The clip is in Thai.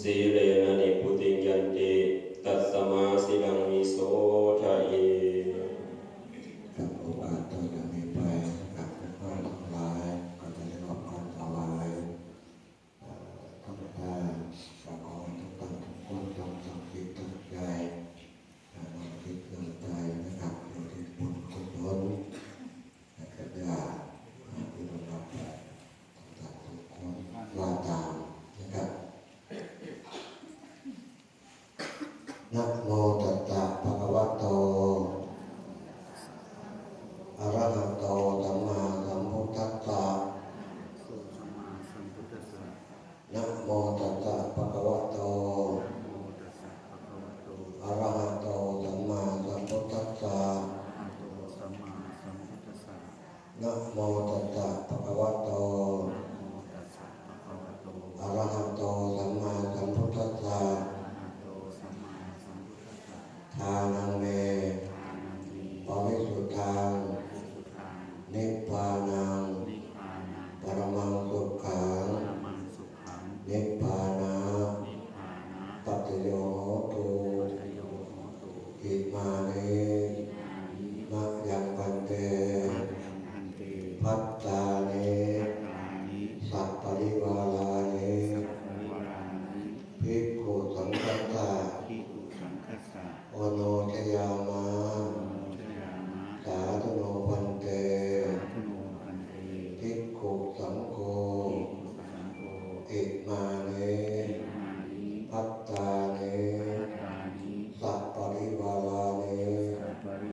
Você นักโมตัสสะภะคะวะโตอะระหะโตสัมมาสัมพุทธัสสะนักโมตัสสะภะคะวะโตอะระหะโตสัมมาสัมพุทธัสสะนักโมตัสสะภะคะวะโต นิพพานังปรมังสุขังนิพพานังปัจโยตุอิมานิมะยังพันเตพัตตา Vale。